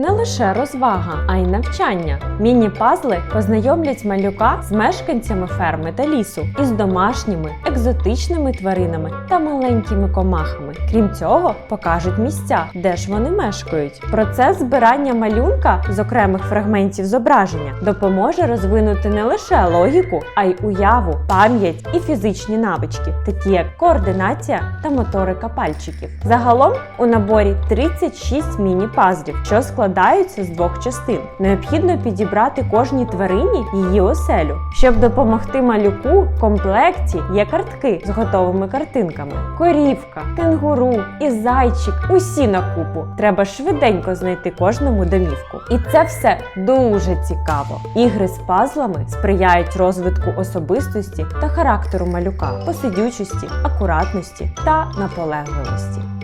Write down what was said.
не лише розвага, а й навчання. Міні-пазли познайомлять малюка з мешканцями ферми та лісу, із домашніми, екзотичними тваринами та маленькими комахами. Крім цього, покажуть місця, де ж вони мешкають. Процес збирання малюнка з окремих фрагментів зображення допоможе розвинути не лише логіку, а й уяву, пам'ять і фізичні навички, такі як координація та моторика пальчиків. Загалом у наборі 36 міні-пазлів, що складаються з двох частин. Необхідно підібрати кожній тварині її оселю. Щоб допомогти малюку, в комплекті є картки з готовими картинками: корівка, кенгуру і зайчик. Усі на купу. Треба швиденько знайти кожному домівку. І це все дуже цікаво. Ігри з пазлами сприяють розвитку особистості та характеру малюка, посидючості, акуратності та наполегливості.